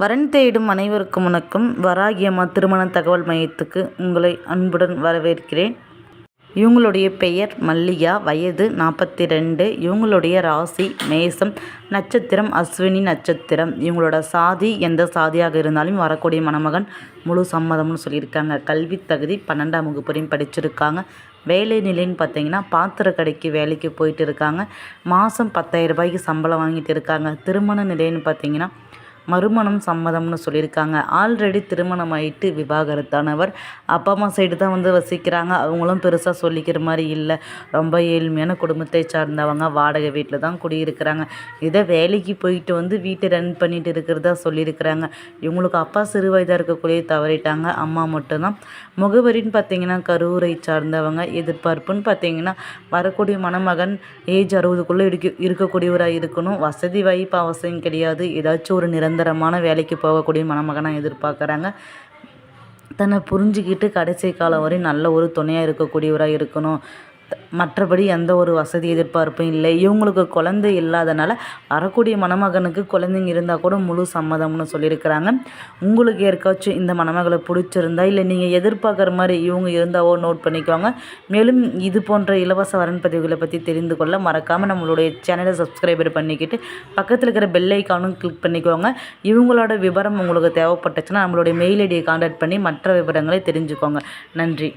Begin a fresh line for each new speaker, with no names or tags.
வரன் தேடும் அனைவருக்கும் வணக்கம். வராகியம்மா திருமண தகவல் மையத்துக்கு உங்களை அன்புடன் வரவேற்கிறேன். இவங்களுடைய பெயர் மல்லிகா வயது நாற்பத்தி ரெண்டு இவங்களுடைய ராசி மேசம் நட்சத்திரம் அஸ்வினி நட்சத்திரம். இவங்களோட சாதி எந்த சாதியாக இருந்தாலும் வரக்கூடிய மணமகன் முழு சம்மதம்னு சொல்லியிருக்காங்க. கல்வி தகுதி பன்னெண்டாம் வகுப்புரையும் படிச்சிருக்காங்க. வேலை நிலைன்னு பார்த்தீங்கன்னா பாத்திர கடைக்கு வேலைக்கு போயிட்டு இருக்காங்க. மாதம் பத்தாயிரம் ரூபாய்க்கு சம்பளம் வாங்கிட்டு இருக்காங்க. திருமண நிலைன்னு பார்த்தீங்கன்னா மறுமணம் சம்மதம்னு சொல்லியிருக்காங்க. ஆல்ரெடி திருமணம் ஆகிட்டு விவாகரத்தானவர். அப்பா அம்மா சைடு தான் வந்து வசிக்கிறாங்க. அவங்களும் பெருசாக சொல்லிக்கிற மாதிரி இல்லை. ரொம்ப ஏழ்மையான குடும்பத்தை சார்ந்தவங்க. வாடகை வீட்டில் தான் குடியிருக்கிறாங்க. இதை வேலைக்கு போயிட்டு வந்து வீட்டை ரன் பண்ணிட்டு இருக்கிறதா சொல்லியிருக்கிறாங்க. இவங்களுக்கு அப்பா சிறு வயதாக இருக்கக்கூடிய தவறிட்டாங்க. அம்மா மட்டும்தான். முகவரின்னு பார்த்தீங்கன்னா கரூரை சார்ந்தவங்க. எதிர்பார்ப்புன்னு பார்த்தீங்கன்னா வரக்கூடிய மணமகன் ஏஜ் அறுபதுக்குள்ளே இருக்க இருக்கக்கூடியவராக இருக்கணும். வசதி வாய்ப்பு அவசியம் கிடையாது. ஏதாச்சும் ஒரு நிரந்தர நிரந்தரமான வேலைக்கு போகக்கூடிய மணமகனாக எதிர்பார்க்குறாங்க. தன்னை புரிஞ்சுக்கிட்டு கடைசி காலம் வரையும் நல்ல ஒரு துணையாக இருக்கக்கூடியவராக இருக்கணும். மற்றபடி எந்த ஒரு வசதி எதிர்பார்ப்பும் இல்லை. இவங்களுக்கு குழந்தை இல்லாதனால வரக்கூடிய மணமகனுக்கு குழந்தைங்க இருந்தால் கூட முழு சம்மதம்னு சொல்லியிருக்கிறாங்க. உங்களுக்கு யாருக்காச்சும் இந்த மணமகளை பிடிச்சிருந்தா இல்லை நீங்கள் எதிர்பார்க்குற மாதிரி இவங்க இருந்தாவோ நோட் பண்ணிக்கோங்க. மேலும் இது போன்ற இலவச வரன் பதிவுகளை பற்றி தெரிந்து கொள்ள மறக்காமல் நம்மளுடைய சேனலை சப்ஸ்கிரைபர் பண்ணிக்கிட்டு பக்கத்தில் இருக்கிற பெல் ஐக்கானும் கிளிக் பண்ணிக்கோங்க. இவங்களோட விவரம் உங்களுக்கு தேவைப்பட்டுச்சுன்னா நம்மளுடைய மெயில் ஐடியை கான்டாக்ட் பண்ணி மற்ற விவரங்களை தெரிஞ்சுக்கோங்க. நன்றி.